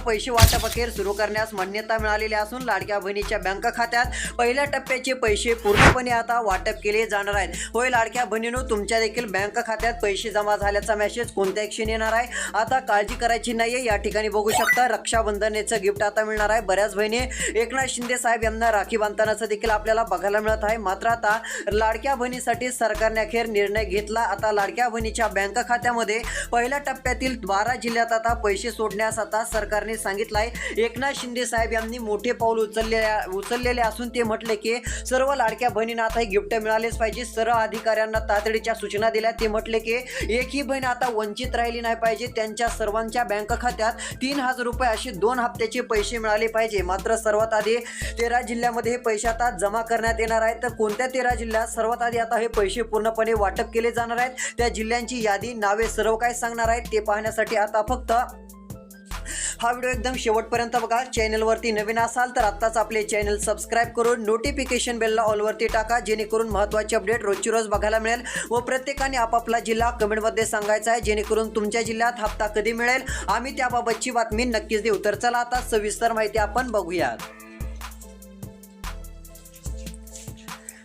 पैसे वाटप अखेर सुरू करण्यास मान्यता मिळालेली असून लाडक्या बहिणीच्या बँक खात्यात पहिल्या टप्प्याचे पैसे पूर्णपणे आता वाटप केले जाणार आहेत. होय लाडक्या बहिणीनो तुमच्या देखील बँक खात्यात पैसे जमा झाल्याचा मेसेज कोणत्या क्षणी येणार आहे? आता काळजी करायची नाहीये. या ठिकाणी बघू शकता रक्षाबंधनेचं गिफ्ट आता मिळणार आहे. बऱ्याच बहिणी एकनाथ शिंदे साहेब यांना राखी बांधतानाचं देखील आपल्याला बघायला मिळत आहे. मात्र आता लाडक्या बहिणीसाठी सरकारने अखेर निर्णय घेतला. आता लाडक्या बहिणीच्या बँक खात्यामध्ये पहिल्या टप्प्यातील बारा जिल्ह्यात आता पैसे सोडण्यास आता सरकारने सांगितलं आहे एकनाथ शिंदे साहेब यांनी मोठे पाऊल उचलले उचललेले असून ते म्हटले की सर्व लाडक्या बहिणींना आता हे गिफ्ट मिळालेच पाहिजे. सर्व अधिकाऱ्यांना तातडीच्या सूचना दिल्या. ते म्हटले की एकही बहीण आता वंचित राहिली नाही पाहिजे. त्यांच्या सर्वांच्या बँक खात्यात तीन हजार रुपये असे दोन हप्त्याचे पैसे मिळाले पाहिजे. मात्र सर्वात आधी तेरा जिल्ह्यामध्ये हे पैसे आता जमा करण्यात येणार आहेत. तर कोणत्या तेरा जिल्ह्यात सर्वात आधी आता हे पैसे पूर्णपणे वाटप केले जाणार आहेत? त्या जिल्ह्यांची यादी नावे सर्व काय सांगणार आहेत? ते पाहण्यासाठी आता फक्त हा व्हिडिओ एकदम शेवटपर्यंत बघा. चॅनलवरती नवीन असाल तर आत्ताच आपले चॅनल सबस्क्राईब करून नोटिफिकेशन बेलला ऑलवरती टाका जेणेकरून महत्त्वाचे अपडेट रोजची रोज बघायला मिळेल व प्रत्येकाने आपापला जिल्हा कमेंटमध्ये सांगायचा आहे जेणेकरून तुमच्या जिल्ह्यात हप्ता कधी मिळेल? आम्ही त्याबाबतची बातमी नक्कीच देऊ. तर चला आता सविस्तर माहिती आपण बघूयात.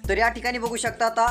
तर या ठिकाणी बघू शकता आता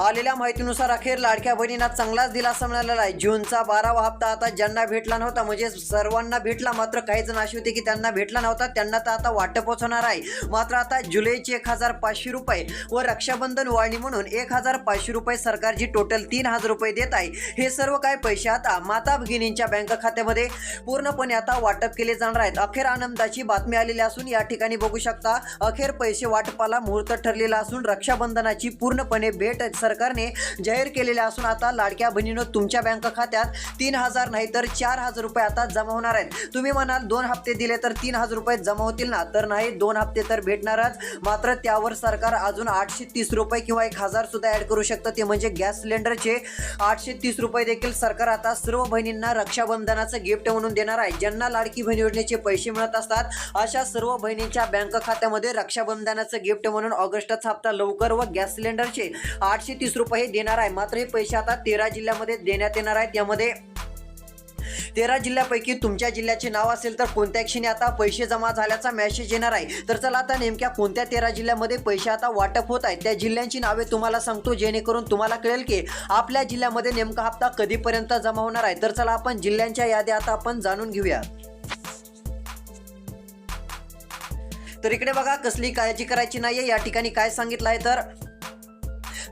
आलेल्या माहितीनुसार अखेर लाडक्या बहिणींना चांगलाच दिलासा मिळालेला आहे. जूनचा बारावा हप्ता आता ज्यांना भेटला नव्हता म्हणजे सर्वांना भेटला मात्र काही जण अशी होते की त्यांना भेटला नव्हता त्यांना तर आता वाटपच होणार आहे. मात्र आता जुलैचे एक हजार पाचशे रुपये व रक्षाबंधन वाळणी म्हणून एक हजार पाचशे रुपये सरकार जी टोटल तीन हजार रुपये देत आहे हे सर्व काय पैसे आता माता भगिनींच्या बँक खात्यामध्ये पूर्णपणे आता वाटप केले जाणार आहेत. अखेर आनंदाची बातमी आलेली असून या ठिकाणी बघू शकता अखेर पैसे वाटपाला मुहूर्त ठरलेला असून रक्षाबंधनाची पूर्णपणे भेट सरकारने जाहीर केलेल्या असून आता लाडक्या बहिणीनं तुमच्या बँक खात्यात तीन हजार नाही तर चार हजार रुपये आता जमा होणार आहेत. तुम्ही म्हणाल दोन हप्ते दिले तर तीन हजार रुपये जमा होतील ना? तर नाही दोन हप्ते तर भेटणारच. मात्र त्यावर सरकार अजून आठशे तीस रुपये किंवा एक हजार सुद्धा ऍड करू शकतं. ते म्हणजे गॅस सिलेंडरचे आठशे तीस रुपये देखील सरकार आता सर्व बहिणींना रक्षाबंधनाचं गिफ्ट म्हणून देणार आहे. ज्यांना लाडकी बहीण योजनेचे पैसे मिळत असतात अशा सर्व बहिणींच्या बँक खात्यामध्ये रक्षाबंधनाचं गिफ्ट म्हणून ऑगस्टचा हप्ता लवकर व गॅस सिलेंडरचे आठशे तीस रुपये हे देणार आहे. मात्र हे पैसे आता तेरा जिल्ह्यामध्ये देण्यात येणार आहेत. यामध्ये तेरा जिल्ह्यापैकी तुमच्या जिल्ह्याचे नाव असेल तर कोणत्या क्षणी आता पैसे जमा झाल्याचा मेसेज येणार आहे. तर चला आता नेमक्या कोणत्या तेरा जिल्ह्यामध्ये पैसे आता वाटप होत आहेत त्या जिल्ह्यांची नावे तुम्हाला सांगतो जेणेकरून तुम्हाला कळेल की आपल्या जिल्ह्यामध्ये नेमका हप्ता कधीपर्यंत जमा होणार आहे. तर चला आपण जिल्ह्यांच्या याद्या आता आपण जाणून घेऊया. तर इकडे बघा कसली काळजी करायची नाहीये. या ठिकाणी काय सांगितलं आहे तर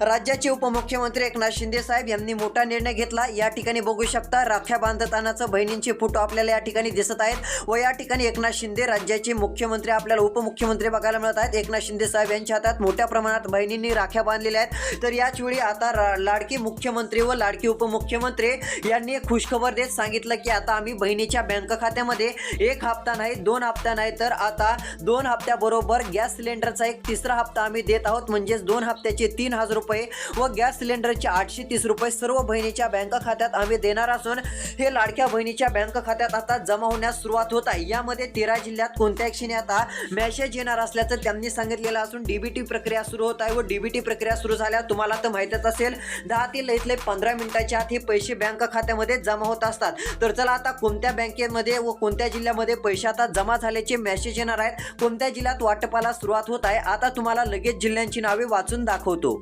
राज्याचे उपमुख्यमंत्री एकनाथ शिंदे साहेब यांनी मोठा निर्णय घेतला. या ठिकाणी बघू शकता राख्या बांधतानाचं बहिणींचे फोटो आपल्याला या ठिकाणी दिसत आहेत व या ठिकाणी एकनाथ शिंदे राज्याचे मुख्यमंत्री आपल्याला उपमुख्यमंत्री बघायला मिळत आहेत. एकनाथ शिंदे साहेब यांच्या हातात मोठ्या प्रमाणात बहिणींनी राख्या बांधलेल्या आहेत. तर याच वेळी आता रा- लाडकी मुख्यमंत्री व लाडकी उपमुख्यमंत्री यांनी एक खुशखबर देत सांगितलं की आता आम्ही बहिणीच्या बँक खात्यामध्ये एक हप्ता नाही दोन हप्ता नाही तर आता दोन हप्त्याबरोबर गॅस सिलेंडरचा एक तिसरा हप्ता आम्ही देत आहोत. म्हणजेच दोन हप्त्याचे तीन हजार रुपये रुपये व गॅस सिलेंडरचे आठशे तीस रुपये सर्व बहिणीच्या बँक खात्यात आम्ही देणार असून हे लाडक्या बहिणीच्या बँक खात्यात आता जमा होण्यास सुरुवात होत आहे. यामध्ये तेरा जिल्ह्यात कोणत्या क्षणी आता मेसेज येणार असल्याचं त्यांनी सांगितलेलं असून डीबीटी प्रक्रिया सुरू होत आहे व डीबीटी प्रक्रिया सुरू झाल्या. तुम्हाला तर माहीतच असेल दहा ते लईतले पंधरा मिनिटाच्या आत हे पैसे बँक खात्यामध्ये जमा होत असतात. तर चला आता कोणत्या बँकेमध्ये व कोणत्या जिल्ह्यामध्ये पैसे आता जमा झाल्याचे मेसेज येणार आहेत कोणत्या जिल्ह्यात वाटपाला सुरुवात होत आहे आता तुम्हाला लगेच जिल्ह्यांची नावे वाचून दाखवतो.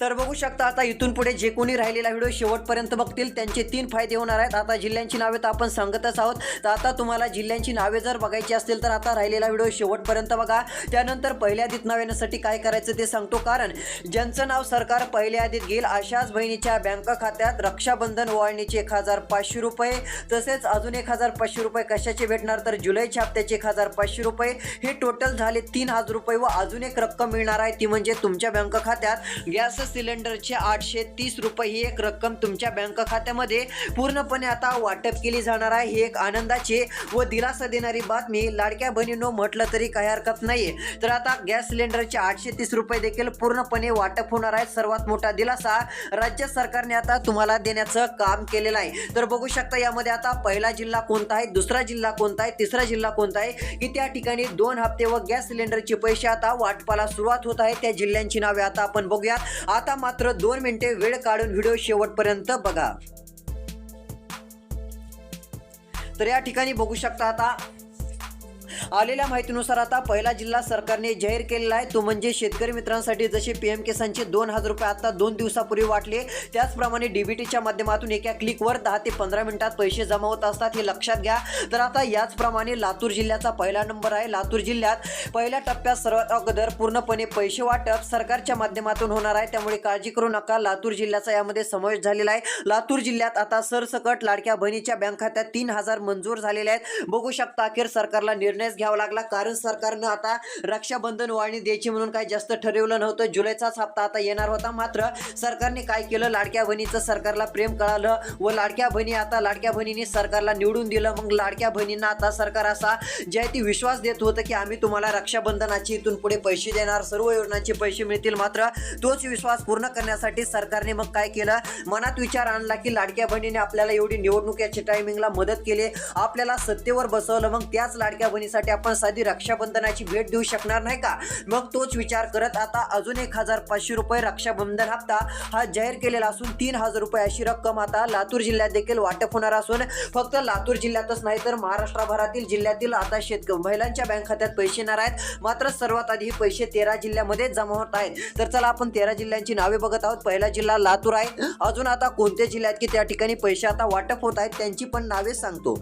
तर बघू शकता आता इथून पुढे जे कोणी राहिलेला व्हिडिओ शेवटपर्यंत बघतील त्यांचे तीन फायदे होणार आहेत. आता जिल्ह्यांची नावे तर आपण सांगतच आहोत. तर आता तुम्हाला जिल्ह्यांची नावे जर बघायची असतील तर आता राहिलेला व्हिडिओ शेवटपर्यंत बघा. त्यानंतर पहिल्या आधीत नाव येण्यासाठी काय करायचं ते सांगतो कारण ज्यांचं नाव सरकार पहिल्या आधीत घेईल अशाच बहिणीच्या बँक खात्यात रक्षाबंधन ओवाळणीचे एक हजार पाचशे रुपये तसेच अजून एक हजार पाचशे रुपये कशाचे भेटणार तर जुलैच्या हप्त्याचे एक हजार पाचशे रुपये. हे टोटल झाले तीन हजार रुपये व अजून एक रक्कम मिळणार आहे ती म्हणजे तुमच्या बँक खात्यात. गॅस सिलेंडरचे आठशे तीस रुपये ही एक रक्कम तुमच्या बँक खात्यामध्ये पूर्णपणे आता वाटप केली जाणार आहे. ही एक आनंदाची व दिलासा देणारी बातमी. लाडक्या बहिणीनो म्हटलं तरी काही हरकत नाही तर आता गॅस सिलेंडरचे आठशे तीस रुपये देखील पूर्णपणे वाटप होणार आहे. सर्वात मोठा दिलासा राज्य सरकारने आता तुम्हाला देण्याचं काम केलेलं आहे. तर बघू शकता यामध्ये आता पहिला जिल्हा कोणता आहे दुसरा जिल्हा कोणता आहे तिसरा जिल्हा कोणता आहे की त्या ठिकाणी दोन हप्ते व गॅस सिलेंडरचे पैसे आता वाटपाला सुरुवात होत आहे. त्या जिल्ह्यांची नावे आता आपण बघूया. आता मात्र दोन मिनिटे वेळ काढून व्हिडिओ शेवटपर्यंत बघा. तर या ठिकाणी बघू शकता आता आलेल्या माहितीनुसार आता पहिला जिल्हा सरकारने जाहीर केलेला आहे. तो म्हणजे शेतकरी मित्रांसाठी जसे पी एम किसानचे दोन हजार रुपये आता दोन दिवसापूर्वी वाटले. त्याचप्रमाणे डीबीटीच्या माध्यमातून एका क्लिकवर दहा ते पंधरा मिनिटात पैसे जमा होत असतात हे लक्षात घ्या. तर आता याचप्रमाणे लातूर जिल्ह्याचा पहिला नंबर आहे. लातूर जिल्ह्यात पहिल्या टप्प्यात सर्वात अगोदर पूर्णपणे पैसे वाटप सरकारच्या माध्यमातून होणार आहे. त्यामुळे काळजी करू नका. लातूर जिल्ह्याचा यामध्ये समावेश झालेला आहे. लातूर जिल्ह्यात आता सरसकट लाडक्या बहिणीच्या बँक खात्यात तीन हजार मंजूर झालेले आहेत. बघू शकता अखेर सरकारला निर्णय निर्णयच घ्यावा लागला. कारण सरकारनं आता रक्षाबंधन वाळणी द्यायची म्हणून काही जास्त ठरवलं नव्हतं. जुलैचाच हप्ता आता येणार होता. मात्र सरकारने काय केलं? लाडक्या बहिणीचं सरकारला प्रेम कळालं व लाडक्या बहिणी आता लाडक्या बहिणीने सरकारला निवडून दिलं. मग लाडक्या बहिणींना आता सरकार असा जे आहे ती विश्वास देत होतं की आम्ही तुम्हाला रक्षाबंधनाची इथून पुढे पैसे देणार. सर्व योजनांचे पैसे मिळतील. मात्र तोच विश्वास पूर्ण करण्यासाठी सरकारने मग काय केलं? मनात विचार आणला की लाडक्या बहिणीने आपल्याला एवढी निवडणुकीच्या टायमिंगला मदत केली. आपल्याला सत्तेवर बसवलं. मग त्याच लाडक्या मुलीसाठी आपण साधी रक्षाबंधनाची भेट देऊ शकणार नाही का? मग तोच विचार करत आता अजून एक हजार पाचशे रुपये रक्षाबंधन हप्ता हा जाहीर केलेला असून तीन हजार रुपये अशी रक्कम आता लातूर जिल्ह्यात देखील वाटप होणार असून फक्त लातूर जिल्ह्यातच नाही तर महाराष्ट्रभरातील जिल्ह्यातील आता शेतक महिलांच्या बँक खात्यात पैसे येणार आहेत. मात्र सर्वात आधी हे पैसे तेरा जिल्ह्यामध्ये जमा होत आहेत. तर चला आपण तेरा जिल्ह्यांची नावे बघत आहोत. पहिला जिल्हा लातूर आहे. अजून आता कोणत्या जिल्ह्यात की त्या ठिकाणी पैसे आता वाटप होत आहेत त्यांची पण नावे सांगतो.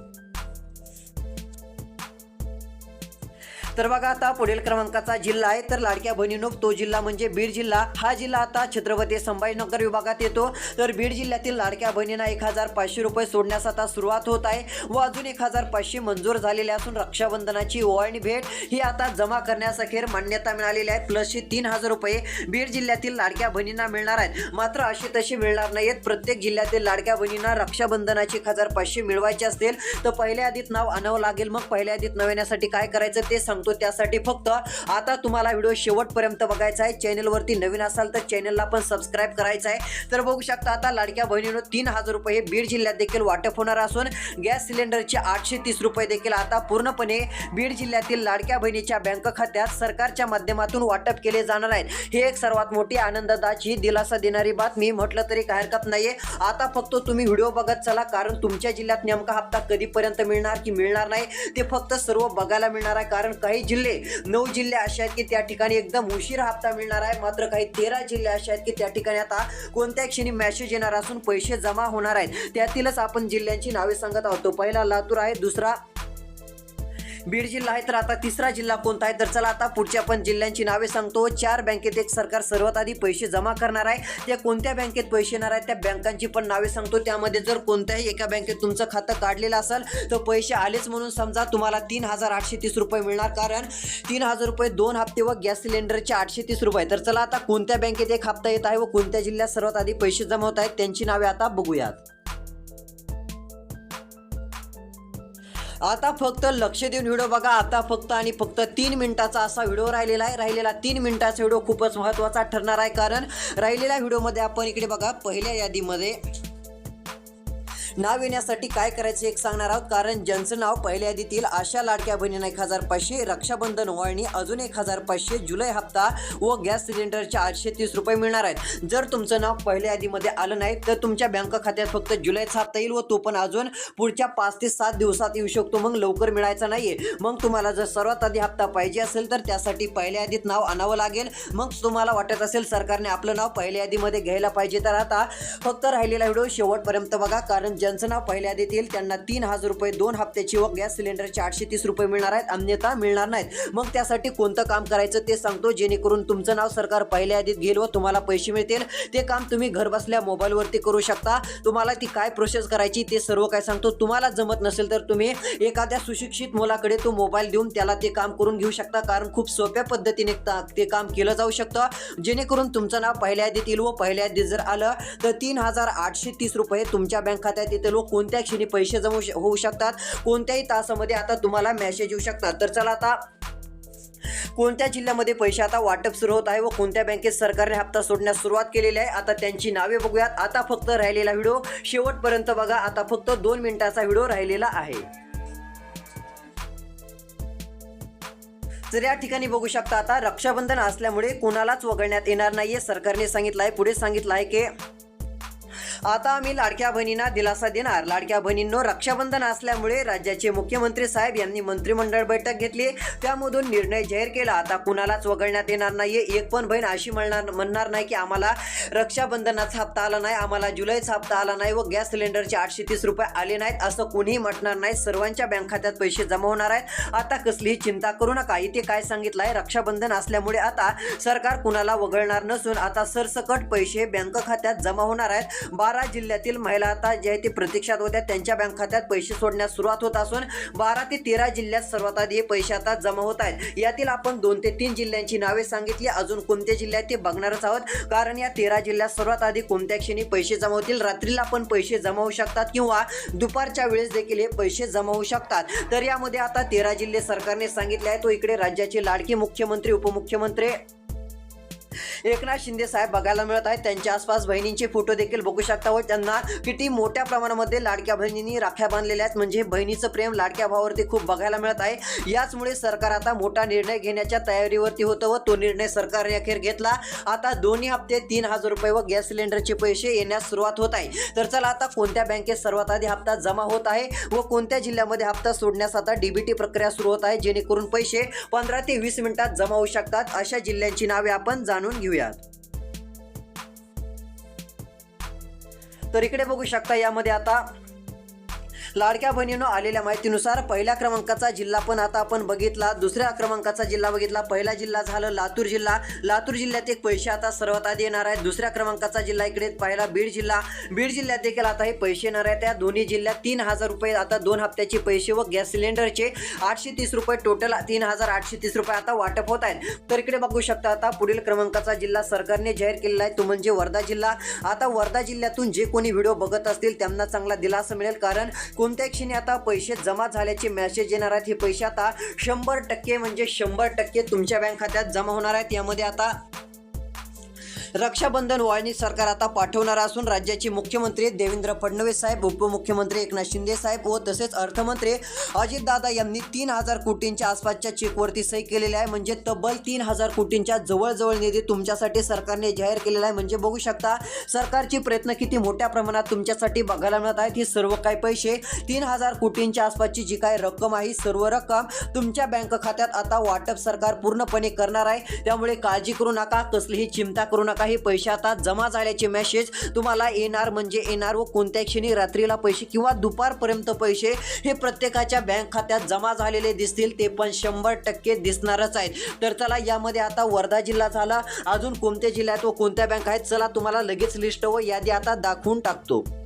तर बघा आता पुढील क्रमांकाचा जिल्हा आहे. तर लाडक्या बहिणीनो तो जिल्हा म्हणजे बीड जिल्हा. हा जिल्हा आता छत्रपती संभाजीनगर विभागात येतो. तर बीड जिल्ह्यातील लाडक्या बहिणींना एक हजार पाचशे रुपये सोडण्यास आता सुरुवात होत आहे व अजून एक हजार पाचशे मंजूर झालेले असून रक्षाबंधनाची ओवाळणी भेट ही आता जमा करण्यास अखेर मान्यता मिळालेली आहे. प्लसचे तीन हजार रुपये बीड जिल्ह्यातील लाडक्या बहिणींना मिळणार आहेत. मात्र अशी तशी मिळणार नाहीत प्रत्येक जिल्ह्यातील लाडक्या बहिणींना रक्षाबंधनाची एक हजार पाचशे मिळवायचे असतील. तर पहिल्या आधीत नाव आणावं लागेल. मग पहिल्या आधीत नव्यासाठी काय करायचं ते सांगतो त्यासाठी फक्त आता तुम्हाला व्हिडिओ शेवटपर्यंत बघायचा आहे. चॅनलवरती नवीन असाल तर चॅनलला पण सबस्क्राईब करायचं आहे. तर बघू शकता आता लाडक्या बहिणीनं तीन हजार रुपये बीड जिल्ह्यात देखील वाटप होणार असून गॅस सिलेंडरचे आठशे तीस रुपये देखील आता पूर्णपणे बीड जिल्ह्यातील लाडक्या बहिणीच्या बँक खात्यात सरकारच्या माध्यमातून वाटप केले जाणार आहेत. हे एक सर्वात मोठी आनंददाची दिलासा देणारी बातमी. म्हटलं तरी काय हरकत नाहीये. आता फक्त तुम्ही व्हिडिओ बघत चला कारण तुमच्या जिल्ह्यात नेमका हप्ता कधीपर्यंत मिळणार की मिळणार नाही ते फक्त सर्व बघायला मिळणार आहे. कारण काही काही जिल्हे नऊ जिल्हे असे आहेत की त्या ठिकाणी एकदम उशीर हप्ता मिळणार आहे. मात्र काही तेरा जिल्हे असे आहेत की त्या ठिकाणी आता कोणत्या क्षणी मॅसेज येणार असून पैसे जमा होणार आहेत. त्यातीलच आपण जिल्ह्यांची नावे सांगत आहोत. तो पहिला लातूर आहे दुसरा बीड जिल्हा आहे तर आता तिसरा जिल्हा कोणता आहे? तर चला आता पुढच्या आपण जिल्ह्यांची नावे सांगतो. चार बँकेत एक सरकार सर्वात आधी पैसे जमा करणार आहे. त्या कोणत्या बँकेत पैसे येणार आहेत? त्या बँकांची पण नावे सांगतो. त्यामध्ये जर कोणत्याही एका बँकेत तुमचं खातं काढलेलं असेल तर पैसे आलेच म्हणून समजा तुम्हाला तीन हजार आठशे तीस रुपये मिळणार. कारण तीन हजार रुपये दोन हप्ते व गॅस सिलेंडरचे आठशे तीस रुपये तर चला आता कोणत्या बँकेत एक हप्ता येत आहे व कोणत्या जिल्ह्यात सर्वात आधी पैसे जमा होत आहेत? त्यांची नावे आता बघूयात. आता फक्त लक्ष देऊन व्हिडिओ बघा. आता फक्त आणि फक्त तीन मिनिटाचा असा व्हिडिओ राहिलेला आहे. राहिलेला तीन मिनिटाचा व्हिडिओ खूपच महत्त्वाचा ठरणार आहे. कारण राहिलेल्या व्हिडिओमध्ये आपण इकडे बघा पहिल्या यादीमध्ये नाव येण्यासाठी काय करायचं एक सांगणार आहोत. कारण ज्यांचं नाव पहिल्या यादीतील आशा लाडक्या बहिणींना एक हजार पाचशे रक्षाबंधन वळणी अजून एक हजार पाचशे जुलै हप्ता व गॅस सिलेंडरचे आठशे तीस रुपये मिळणार आहेत. जर तुमचं नाव पहिल्या यादीमध्ये आलं नाही तर तुमच्या बँक खात्यात फक्त जुलैचा हप्ता येईल व तो पण अजून पुढच्या पाच ते सात दिवसात येऊ शकतो. मग लवकर मिळायचा नाहीये. मग तुम्हाला जर सर्वात आधी हप्ता पाहिजे असेल तर त्यासाठी पहिल्या यादीत नाव आणावं लागेल. मग तुम्हाला वाटत असेल सरकारने आपलं नाव पहिल्या यादीमध्ये घ्यायला पाहिजे तर आता फक्त राहिलेला व्हिडिओ शेवटपर्यंत बघा. कारण ज्यांचं नाव पहिल्या यादीत येईल त्यांना तीन हजार रुपये दोन हप्त्याची व गॅस सिलेंडरचे आठशे तीस रुपये मिळणार आहेत. अन्यथा मिळणार नाहीत. मग त्यासाठी कोणतं काम करायचं ते सांगतो. जेणेकरून तुमचं नाव सरकार पहिल्या यादीत घेईल व तुम्हाला पैसे मिळतील. ते काम तुम्ही घरबसल्या मोबाईलवरती करू शकता. तुम्हाला ती काय प्रोसेस करायची ते सर्व काय सांगतो. तुम्हाला जमत नसेल तर तुम्ही एखाद्या सुशिक्षित मुलाकडे तो मोबाईल देऊन त्याला ते काम करून घेऊ शकता. कारण खूप सोप्या पद्धतीने ता- ते काम केलं जाऊ शकतं. जेणेकरून तुमचं नाव पहिल्या यादीत येईल व पहिल्या यादीत जर आलं तर तीन हजार आठशे तीस रुपये तुमच्या बँक खात्यात ते लोक कोणत्या क्षणी पैसे जमू श- होऊ शकतात. कोणत्याही तासामध्ये आता तुम्हाला मेसेज येऊ शकतात. तर चला आता कोणत्या जिल्ह्यामध्ये पैसे आता वाटप सुरू होत आहे व कोणत्या बँकेत सरकारने हप्ता सोडण्यास सुरुवात केलेली आहे? आता त्यांची नावे बघूयात. आता फक्त राहिलेला व्हिडिओ शेवटपर्यंत बघा. आता फक्त दोन मिनिटाचा व्हिडिओ राहिलेला आहे. तर या ठिकाणी बघू शकता आता रक्षाबंधन असल्यामुळे कोणालाच वगळण्यात येणार नाहीये. सरकारने सांगितलं आहे पुढे सांगितलं आहे की आता आम्ही लाडक्या बहिणींना दिलासा देणार. लाडक्या बहिणींनो रक्षाबंधन असल्यामुळे राज्याचे मुख्यमंत्री साहेब यांनी मंत्रिमंडळ बैठक घेतली. त्यामधून निर्णय जाहीर केला. आता कुणालाच वगळण्यात येणार नाहीये. एक पण बहीण अशी म्हणणार म्हणणार नाही की आम्हाला रक्षाबंधनाचा हप्ता आला नाही आम्हाला जुलैचा हप्ता आला नाही व गॅस सिलेंडरचे आठशे तीस रुपये आले नाहीत असं कोणीही म्हटणार नाही. सर्वांच्या बँक खात्यात पैसे जमा होणार आहेत. आता कसलीही चिंता करू नका. इथे काय सांगितलं आहे रक्षाबंधन असल्यामुळे आता सरकार कुणाला वगळणार नसून आता सरसकट पैसे बँक खात्यात जमा होणार आहेत. बारा बारा जिल्ह्यातील महिला आता जे आहे ते प्रतीक्षात होत्या. त्यांच्या बँक खात्यात पैसे सोडण्यास सुरुवात होत असून बारा ते तेरा जिल्ह्यात सर्वात आधी हे पैसे आता जमा होत आहेत. यातील आपण दोन ते तीन जिल्ह्यांची नावे सांगितली. अजून कोणत्या जिल्ह्यात ते बघणारच आहोत. कारण या तेरा जिल्ह्यात सर्वात आधी कोणत्या क्षणी पैसे जमा होतील? रात्रीला पण पैसे जमा होऊ शकतात किंवा दुपारच्या वेळेस देखील हे पैसे जमा होऊ शकतात. तर यामध्ये आता तेरा जिल्हे सरकारने सांगितले आहे तो इकडे राज्याचे लाडके मुख्यमंत्री उपमुख्यमंत्री एकनाथ शिंदे साहेब बघायला मिळत आहेत. त्यांच्या आसपास बहिणींचे फोटो देखील बघू शकता व त्यांना किती मोठ्या प्रमाणामध्ये लाडक्या बहिणींनी राख्या बांधलेल्या आहेत. म्हणजे बहिणीचं प्रेम लाडक्या भावावरती खूप बघायला मिळत आहे. याचमुळे सरकार आता मोठा निर्णय घेण्याच्या तयारीवरती होतं व तो निर्णय सरकारने अखेर घेतला. आता दोन्ही हप्ते तीन हजार रुपये व गॅस सिलेंडरचे पैसे येण्यास सुरुवात होत आहे. तर चला आता कोणत्या बँकेत सर्वात आधी हप्ता जमा होत आहे व कोणत्या जिल्ह्यामध्ये हप्ता सोडण्यास आता डीबीटी प्रक्रिया सुरू होत आहे जेणेकरून पैसे पंधरा ते वीस मिनिटात जमा होऊ शकतात. अशा जिल्ह्यांची नावे आपण जाणून घेऊयात. तर इकडे बघू शकता यामध्ये आता लाडक्या बहिणीनं आलेल्या माहितीनुसार पहिल्या क्रमांकाचा जिल्हा पण आता आपण बघितला. दुसऱ्या क्रमांकाचा जिल्हा बघितला. पहिला जिल्हा झालं लातूर जिल्हा. लातूर जिल्ह्यात एक पैसे आता सर्वात आधी येणार आहेत. दुसऱ्या क्रमांकाचा जिल्हा इकडे पहिला बीड जिल्हा. बीड जिल्ह्यात देखील आता हे पैसे येणार आहेत. त्या दोन्ही जिल्ह्यात तीन हजार रुपये आता दोन हप्त्याचे पैसे व गॅस सिलेंडरचे आठशे तीस रुपये टोटल तीन हजार आठशे तीस रुपये आता वाटप होत आहेत. तर इकडे बघू शकता आता पुढील क्रमांकाचा जिल्हा सरकारने जाहीर केलेला आहे. तो म्हणजे वर्धा जिल्हा. आता वर्धा जिल्ह्यातून जे कोणी व्हिडिओ बघत असतील त्यांना चांगला दिलासा मिळेल. कारण कोणत्या क्षणी आता पैसे जमा झाल्याचे मेसेज येणार आहेत. हे पैसे आता शंभर टक्के म्हणजे शंभर टक्के तुमच्या बँक खात्यात जमा होणार आहेत. यामध्ये आता रक्षाबंधन वाळणी सरकार आता पाठवणार असून राज्याचे मुख्यमंत्री देवेंद्र फडणवीस साहेब उपमुख्यमंत्री एकनाथ शिंदे साहेब व तसेच अर्थमंत्री अजितदादा यांनी तीन हजार कोटींच्या आसपासच्या चेकवरती सही केलेली आहे. म्हणजे तब्बल तीन हजार कोटींच्या जवळजवळ निधी तुमच्यासाठी सरकारने जाहीर केलेला आहे. म्हणजे बघू शकता सरकारचे प्रयत्न किती मोठ्या प्रमाणात तुमच्यासाठी बघायला मिळत आहेत. ही सर्व काही पैसे तीन हजार कोटींच्या आसपासची जी काही रक्कम आहे सर्व रक्कम तुमच्या बँक खात्यात आता वाटप सरकार पूर्णपणे करणार आहे. त्यामुळे काळजी करू नका कसलीही चिंता करू नका. काही पैसे आता जमा झाल्याचे मेसेज तुम्हाला येणार म्हणजे येणार व कोणत्या क्षणी रात्रीला पैसे किंवा दुपारपर्यंत पैसे हे प्रत्येकाच्या बँक खात्यात जमा झालेले दिसतील ते पण शंभर टक्के दिसणारच आहेत. तर चला यामध्ये आता वर्धा जिल्हा झाला. अजून कोणत्या जिल्ह्यात व कोणत्या बँक आहेत? चला तुम्हाला लगेच लिस्ट व यादी आता दाखवून टाकतो.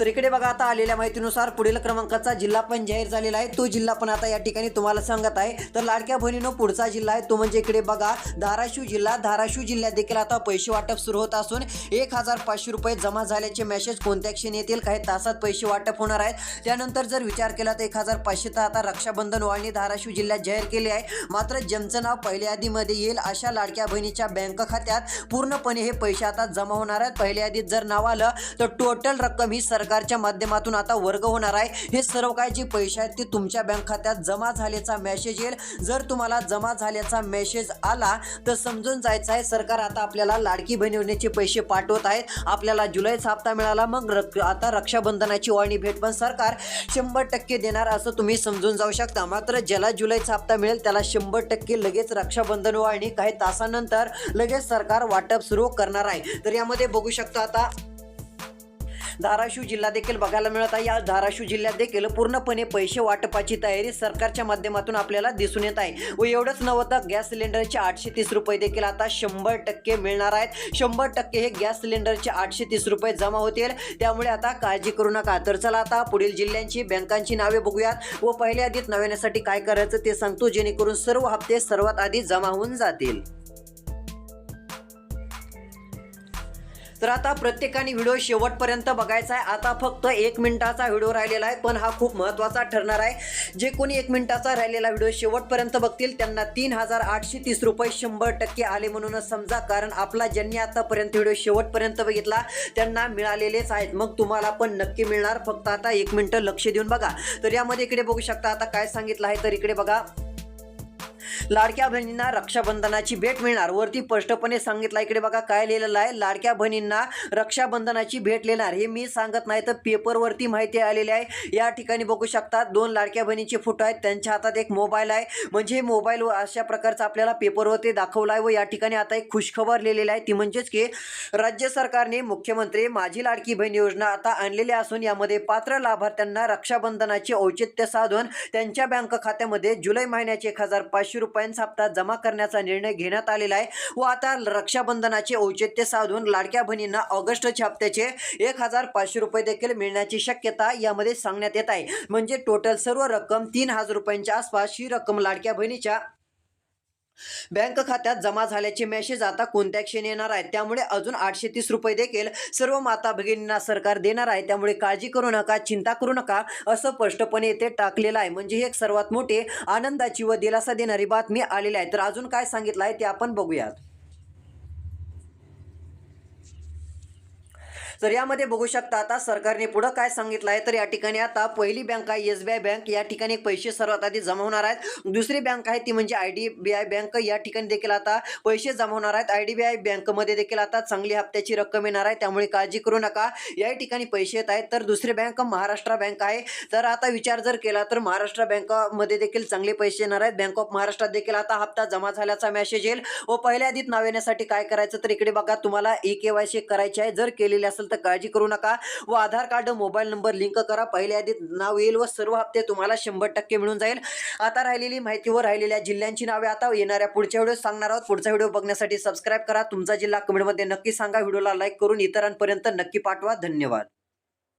तर इकडे बघा आता आलेल्या माहितीनुसार पुढील क्रमांकाचा जिल्हा पण जाहीर झालेला आहे. तो जिल्हा पण आता या ठिकाणी तुम्हाला सांगत आहे. तर लाडक्या बहिणीनं पुढचा जिल्हा आहे. तो म्हणजे इकडे बघा धाराशिव जिल्हा. धाराशिव जिल्ह्यात देखील आता पैसे वाटप सुरू होत असून एक हजार पाचशे रुपये जमा झाल्याचे मेसेज कोणत्या क्षणी येतील? काही तासात पैसे वाटप होणार आहेत. त्यानंतर जर विचार केला तर एक हजार पाचशे तर आता रक्षाबंधन वाळणी धाराशिव जिल्ह्यात जाहीर केले आहे. मात्र ज्यांचं नाव पहिल्या यादीमध्ये येईल अशा लाडक्या बहिणीच्या बँक खात्यात पूर्णपणे हे पैसे आता जमा होणार आहेत. पहिल्या यादीत जर नाव आलं तर टोटल रक्कम ही सरकारच्या माध्यमातून आता वर्ग होणार आहे. हे सर्व काय जे पैसे आहेत ते तुमच्या बँक खात्यात जमा झाल्याचा मेसेज येईल. जर तुम्हाला जमा झाल्याचा मेसेज आला तर समजून जायचं आहे. सरकार आता आपल्याला लाडकी बहीण योजनेचे पैसे पाठवत आहेत आपल्याला जुलैचा हप्ता मिळाला मग आता रक्षाबंधनाची वाळणी भेट पण सरकार शंभर टक्के देणार असं तुम्ही समजून जाऊ शकता. मात्र ज्याला जुलैचा हप्ता मिळेल त्याला शंभर टक्के लगेच रक्षाबंधन वाळणी काही तासानंतर लगेच सरकार वाटप सुरू करणार आहे. तर यामध्ये बघू शकता आता धाराशिव जिल्हा देखील बघायला मिळत आहे. या धाराशिव जिल्ह्यात देखील पूर्णपणे पैसे वाटपाची तयारी सरकारच्या माध्यमातून आपल्याला दिसून येत आहे. व एवढंच नव्हतं गॅस सिलेंडरचे आठशे तीस रुपये देखील आता शंभर टक्के मिळणार आहेत. शंभर टक्के हे गॅस सिलेंडरचे आठशे तीस रुपये जमा होतील. त्यामुळे आता काळजी करू नका. तर चला आता पुढील जिल्ह्यांची बँकांची नावे बघूयात. व पहिल्या आधीत नव्याण्यासाठी काय करायचं ते सांगतो जेणेकरून सर्व हप्ते सर्वात आधी जमा होऊन जातील. तर आता प्रत्येकाने व्हिडिओ शेवटपर्यंत बघायचा आहे. आता फक्त एक मिनिटाचा व्हिडिओ राहिलेला आहे पण हा खूप महत्त्वाचा ठरणार आहे. जे कोणी एक मिनिटाचा राहिलेला व्हिडिओ शेवटपर्यंत बघतील त्यांना तीन हजार आठशे तीस रुपये शंभर टक्के आले म्हणूनच समजा कारण आपला ज्यांनी आतापर्यंत व्हिडिओ शेवटपर्यंत बघितला त्यांना मिळालेलेच आहेत. मग तुम्हाला पण नक्की मिळणार. फक्त आता एक मिनिटं लक्ष देऊन बघा. तर यामध्ये इकडे बघू शकता आता काय सांगितलं आहे तर इकडे बघा. लाडक्या बहिणींना रक्षाबंधनाची भेट मिळणार. वरती स्पष्टपणे सांगितलं इकडे बघा काय लिहिलेलं आहे. लाडक्या बहिणींना रक्षाबंधनाची भेट लिहिणार. हे मी सांगत नाही तर पेपरवरती माहिती आलेली आहे. या ठिकाणी बघू शकता दोन लाडक्या बहिणीचे फोटो आहेत. त्यांच्या हातात एक मोबाईल आहे. म्हणजे मोबाईल अशा प्रकारचा आपल्याला पेपरवरती दाखवला आहे व या ठिकाणी आता एक खुशखबर लिहिलेली आहे. ती म्हणजेच की राज्य सरकारने मुख्यमंत्री माझी लाडकी बहीण योजना आता आणलेली असून यामध्ये पात्र लाभार्थ्यांना रक्षाबंधनाचे औचित्य साधून त्यांच्या बँक खात्यामध्ये जुलै महिन्याचे एक हजार पाचशे रुपयांचा हप्ता जमा करण्याचा निर्णय घेण्यात आलेला आहे. व आता रक्षाबंधनाचे औचित्य साधून लाडक्या बहिणींना ऑगस्टच्या हप्त्याचे एक हजार पाचशे रुपये देखील मिळण्याची शक्यता यामध्ये सांगण्यात येत आहे. म्हणजे टोटल सर्व रक्कम तीन हजार रुपयांच्या आसपास ही रक्कम लाडक्या बहिणीच्या बँक खात्यात जमा झाल्याचे मेसेज आता कोणत्या क्षणी येणार आहेत? त्यामुळे अजून आठशे तीस रुपये देखील सर्व माता भगिनींना सरकार देणार आहे. त्यामुळे काळजी करू नका चिंता करू नका असं स्पष्टपणे येथे टाकलेलं आहे. म्हणजे ही एक सर्वात मोठी आनंदाची व दिलासा देणारी बातमी आलेली आहे. तर अजून काय सांगितलं आहे ते आपण बघूयात. तर यामध्ये बघू शकता आता सरकारने पुढं काय सांगितलं आहे? तर या ठिकाणी आता पहिली बँक आहे एस बी आय बँक. या ठिकाणी पैसे सर्वात आधी जमा होणार आहेत. दुसरी बँक आहे ती म्हणजे I D B I bank. या ठिकाणी देखील आता पैसे जमा होणार आहेत. आय डी बी आय बँकमध्ये देखील आता चांगली हप्त्याची रक्कम येणार आहे. त्यामुळे काळजी करू नका. या ठिकाणी पैसे येत आहेत. तर दुसरी बँक महाराष्ट्र बँक आहे. तर आता विचार जर केला तर महाराष्ट्र बँकमध्ये देखील चांगले पैसे येणार आहेत. बँक ऑफ महाराष्ट्रात देखील आता हप्ता जमा झाल्याचा मेसेज येईल. व पहिल्या आधीत नाव येण्यासाठी काय करायचं तर इकडे बघा. तुम्हाला ई के वाय सी करायची आहे. जर केलेली असेल तर काळजी करू नका. व Aadhaar card mobile number link करा. पहिल्या यादीत नाव येईल व सर्व हप्ते तुम्हाला शंभर टक्के मिळून जाईल. आता राहिलेली माहिती व राहिलेल्या जिल्ह्यांची नावे आता येणाऱ्या पुढच्या व्हिडिओ सांगणार आहोत. पुढचा व्हिडिओ बघण्यासाठी सबस्क्राईब करा. तुमचा जिल्हा कमेंटमध्ये नक्की सांगा. व्हिडिओला लाईक करून इतरांपर्यंत नक्की पाठवा. धन्यवाद.